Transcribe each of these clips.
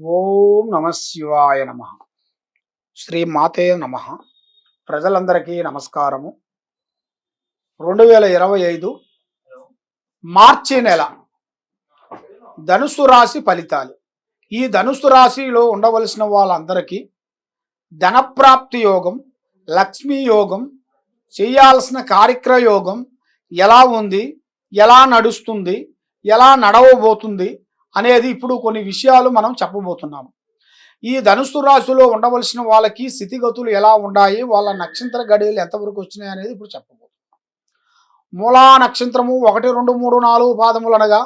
ఓం నమ శివాయ నమ. శ్రీ మాతే నమ. ప్రజలందరికీ నమస్కారము. రెండు వేల ఇరవై ఐదు మార్చి నెల ధనుసు రాశి ఫలితాలు. ఈ ధనుసు రాశిలో ఉండవలసిన వాళ్ళందరికీ ధనప్రాప్తి యోగం లక్ష్మీ యోగం చేయాల్సిన కార్యక్రయోగం ఎలా ఉంది ఎలా నడుస్తుంది ఎలా నడవబోతుంది అనేది ఇప్పుడు కొన్ని విషయాలు మనం చెప్పబోతున్నాము. ఈ ధనుసు రాశిలో ఉండవలసిన వాళ్ళకి స్థితిగతులు ఎలా ఉన్నాయి? వాళ్ళ నక్షత్ర గడియలు ఎంతవరకు వచ్చినాయి అనేది ఇప్పుడు చెప్పబోతున్నాం. మూలా నక్షత్రము ఒకటి రెండు మూడు నాలుగు పాదములు అనగా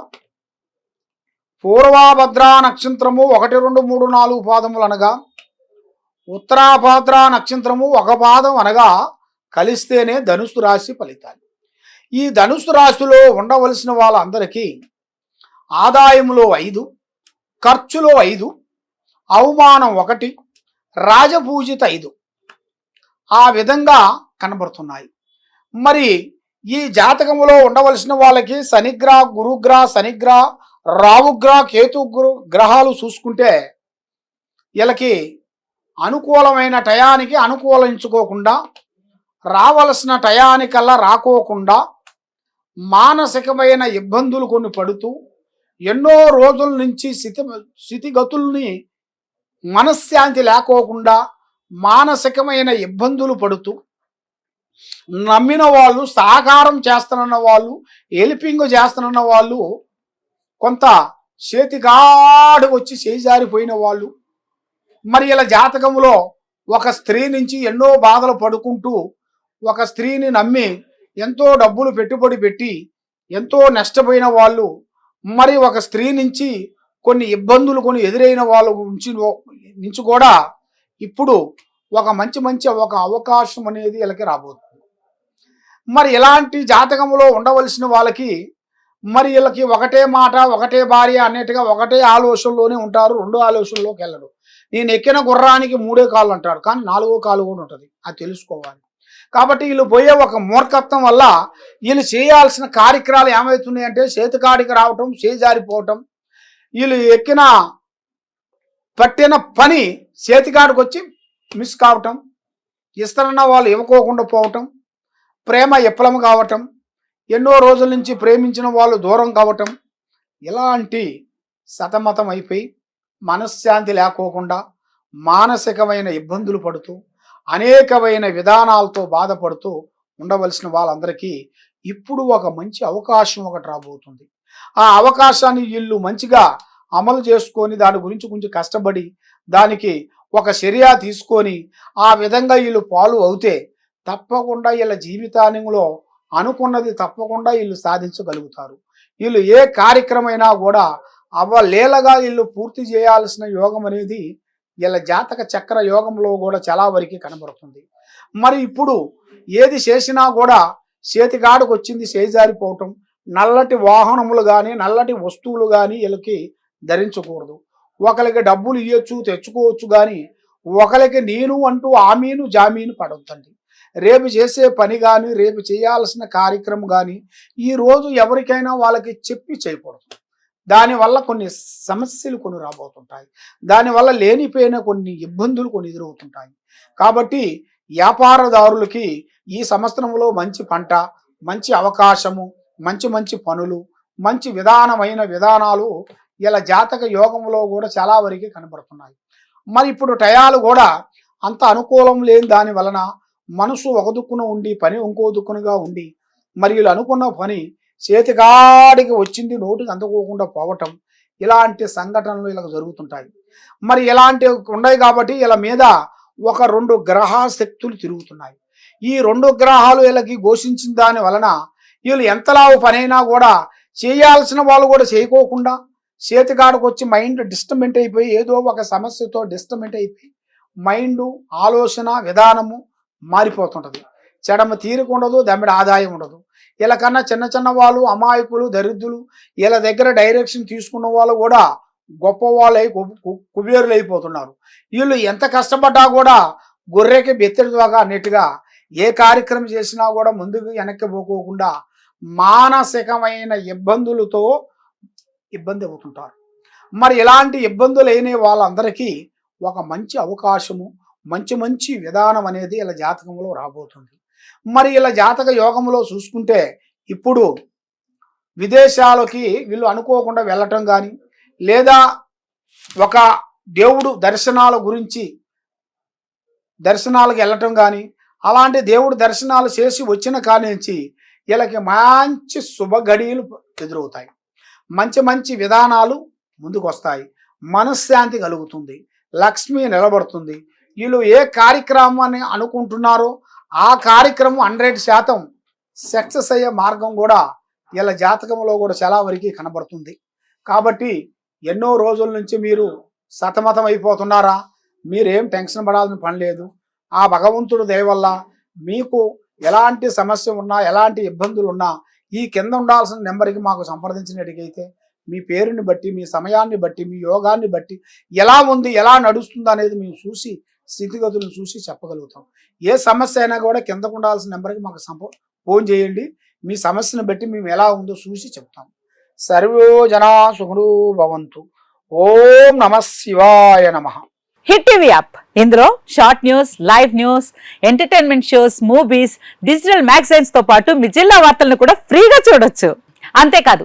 పూర్వాభద్రా నక్షత్రము ఒకటి రెండు మూడు నాలుగు పాదములు అనగా ఉత్తరాభద్ర నక్షత్రము ఒక పాదం అనగా కలిస్తేనే ధనుసు రాశి ఫలితాలు. ఈ ధనుసు రాశిలో ఉండవలసిన వాళ్ళందరికీ ఆదాయంలో ఐదు ఖర్చులో ఐదు అవమానం ఒకటి రాజపూజిత ఐదు ఆ విధంగా కనబడుతున్నాయి. మరి ఈ జాతకంలో ఉండవలసిన వాళ్ళకి శనిగ్రహ గురుగ్రహ శనిగ్రహ రావుగ్రహ కేతు గ్రహాలు చూసుకుంటే వీళ్ళకి అనుకూలమైన టయానికి అనుకూలించుకోకుండా రావలసిన టయానికల్లా రాకోకుండా మానసికమైన ఇబ్బందులు కొన్ని పడుతూ ఎన్నో రోజుల నుంచి స్థితి స్థితిగతుల్ని మనశ్శాంతి లేకోకుండా మానసికమైన ఇబ్బందులు పడుతూ నమ్మిన వాళ్ళు సహకారం చేస్తున్న వాళ్ళు హెల్పింగ్ చేస్తున్న వాళ్ళు కొంత చేతిగాడు వచ్చి చేజారిపోయిన వాళ్ళు. మరి ఇలా జాతకంలో ఒక స్త్రీ నుంచి ఎన్నో బాధలు పడుకుంటూ ఒక స్త్రీని నమ్మి ఎంతో డబ్బులు పెట్టుబడి పెట్టి ఎంతో నష్టపోయిన వాళ్ళు మరి ఒక స్త్రీ నుంచి కొన్ని ఇబ్బందులు కొన్ని ఎదురైన వాళ్ళ నుంచి నుంచి కూడా ఇప్పుడు ఒక మంచి మంచి ఒక అవకాశం అనేది వీళ్ళకి రాబోతుంది. మరి ఇలాంటి జాతకంలో ఉండవలసిన వాళ్ళకి మరి వీళ్ళకి ఒకటే మాట ఒకటే భార్య అన్నట్టుగా ఒకటే ఆలోచనలోనే ఉంటారు రెండు ఆలోచనలోకి వెళ్ళరు. నేను ఎక్కిన గుర్రానికి మూడే కాళ్ళు అంటాడు కానీ నాలుగో కాలు కూడా ఉంటుంది. అది తెలుసుకోవాలి. కాబట్టి వీళ్ళు పోయే ఒక మూర్ఖత్వం వల్ల వీళ్ళు చేయాల్సిన కార్యక్రమాలు ఏమవుతున్నాయంటే చేతికాడికి రావటం చేజారిపోవటం వీళ్ళు ఎక్కిన పట్టిన పని చేతికాడికి వచ్చి మిస్ కావటం ఇస్తారన్న వాళ్ళు ఇవ్వకోకుండా పోవటం ప్రేమ విఫలం కావటం ఎన్నో రోజుల నుంచి ప్రేమించిన వాళ్ళు దూరం కావటం ఇలాంటి సతమతం అయిపోయి మనశ్శాంతి లేకోకుండా మానసికమైన ఇబ్బందులు పడుతూ అనేకమైన విధానాలతో బాధపడుతూ ఉండవలసిన వాళ్ళందరికీ ఇప్పుడు ఒక మంచి అవకాశం ఒకటి రాబోతుంది. ఆ అవకాశాన్ని వీళ్ళు మంచిగా అమలు చేసుకొని దాని గురించి కొంచెం కష్టపడి దానికి ఒక చర్య తీసుకొని ఆ విధంగా వీళ్ళు పాలు అవుతే తప్పకుండా వీళ్ళ జీవితానిలో అనుకున్నది తప్పకుండా వీళ్ళు సాధించగలుగుతారు. వీళ్ళు ఏ కార్యక్రమైనా కూడా అవ్వలేలగా వీళ్ళు పూర్తి చేయాల్సిన యోగం అనేది వీళ్ళ జాతక చక్ర యోగంలో కూడా చాలా వరకు కనబడుతుంది. మరి ఇప్పుడు ఏది చేసినా కూడా చేతిగాడికి వచ్చింది చేజారిపోవటం నల్లటి వాహనములు కానీ నల్లటి వస్తువులు కానీ వీళ్ళకి ధరించకూడదు. ఒకరికి డబ్బులు ఇవ్వచ్చు తెచ్చుకోవచ్చు కానీ ఒకరికి నేను అంటూ ఆమీను జామీను పడొద్దండి. రేపు చేసే పని కానీ రేపు చేయాల్సిన కార్యక్రమం కానీ ఈరోజు ఎవరికైనా వాళ్ళకి చెప్పి చేయకూడదు. దానివల్ల కొన్ని సమస్యలు కొన్ని రాబోతుంటాయి. దానివల్ల లేనిపోయిన కొన్ని ఇబ్బందులు కొన్ని ఎదురవుతుంటాయి. కాబట్టి వ్యాపారదారులకి ఈ సంవత్సరంలో మంచి పంట మంచి అవకాశము మంచి మంచి పనులు మంచి విధానమైన విధానాలు ఇలా జాతక యోగంలో కూడా చాలా వరకు కనబడుతున్నాయి. మరి ఇప్పుడు టయాలు కూడా అంత అనుకూలం లేని దాని వలన మనసు ఒక దుక్కున ఉండి పని ఇంకో దుక్కునగా ఉండి మరి వీళ్ళు అనుకున్న పని చేతికాడికి వచ్చింది నోటికి అందుకోకుండా పోవటం ఇలాంటి సంఘటనలు ఇలా జరుగుతుంటాయి. మరి ఇలాంటి ఉన్నాయి కాబట్టి ఇలా మీద ఒక రెండు గ్రహ శక్తులు తిరుగుతున్నాయి. ఈ రెండు గ్రహాలు వీళ్ళకి ఘోషించిన దాని వలన వీళ్ళు ఎంతలావు పనైనా కూడా చేయాల్సిన వాళ్ళు కూడా చేయకోకుండా చేతికాడకు వచ్చి మైండ్ డిస్టర్బెంట్ అయిపోయి ఏదో ఒక సమస్యతో డిస్టర్బెంట్ అయిపోయి మైండ్ ఆలోచన విధానము మారిపోతుంటుంది. చెడమ తీరిక ఉండదు దమ్మిడి ఆదాయం ఉండదు. వీళ్ళకన్నా చిన్న చిన్న వాళ్ళు అమాయకులు దరిద్రులు వీళ్ళ దగ్గర డైరెక్షన్ తీసుకున్న వాళ్ళు కూడా గొప్ప వాళ్ళై కుబేరులు అయిపోతున్నారు. వీళ్ళు ఎంత కష్టపడ్డా కూడా గొర్రెకి బెత్తడి ద్వారా అన్నట్టుగా ఏ కార్యక్రమం చేసినా కూడా ముందుకు వెనక్కి పోకోకుండా మానసికమైన ఇబ్బందులతో ఇబ్బంది అవుతుంటారు. మరి ఇలాంటి ఇబ్బందులు అయిన వాళ్ళందరికీ ఒక మంచి అవకాశము మంచి మంచి విధానం అనేది ఇలా జాతకంలో రాబోతుంది. మరి ఇలా జాతక యోగంలో చూసుకుంటే ఇప్పుడు విదేశాలకి వీళ్ళు అనుకోకుండా వెళ్ళటం కానీ లేదా ఒక దేవుడు దర్శనాల గురించి దర్శనాలకు వెళ్ళటం కానీ అలాంటి దేవుడు దర్శనాలు చేసి వచ్చిన కానించి వీళ్ళకి మంచి శుభ గడియలు ఎదురవుతాయి. మంచి మంచి విధానాలు ముందుకు వస్తాయి మనశ్శాంతి కలుగుతుంది. లక్ష్మి నిలబడుతుంది. వీళ్ళు ఏ కార్యక్రమాన్ని అనుకుంటున్నారో ఆ కార్యక్రమం హండ్రెడ్ శాతం సక్సెస్ అయ్యే మార్గం కూడా ఇలా జాతకంలో కూడా చాలా వరకు కనబడుతుంది. కాబట్టి ఎన్నో రోజుల నుంచి మీరు సతమతం అయిపోతున్నారా? మీరేం టెన్షన్ పడాల్సిన పని లేదు. ఆ భగవంతుడు దయవల్ల మీకు ఎలాంటి సమస్య ఉన్నా ఎలాంటి ఇబ్బందులు ఉన్నా ఈ కింద ఉండాల్సిన నెంబర్కి మాకు సంప్రదించినట్టుగైతే మీ పేరుని బట్టి మీ సమయాన్ని బట్టి మీ యోగాన్ని బట్టి ఎలా ఉంది ఎలా నడుస్తుంది అనేది మేము చూసి స్థితిగతులను చూసి చెప్పగలుగుతాం. ఏ సమస్య అయినా కూడా కిందకు ఉండాల్సిన నెంబర్కి మాకు సంప ఫోన్ చేయండి. మీ సమస్యను బట్టి మేము ఎలా ఉందో చూసి చెప్తాం. సర్వో జనా సుఖుడు భవంతు. ఓం నమ శివాయ నమః. Hit TV app. ఇందులో short news live news entertainment shows movies digital మ్యాగజైన్స్తో పాటు మీ జిల్లా వార్తలను కూడా ఫ్రీగా చూడొచ్చు. అంతేకాదు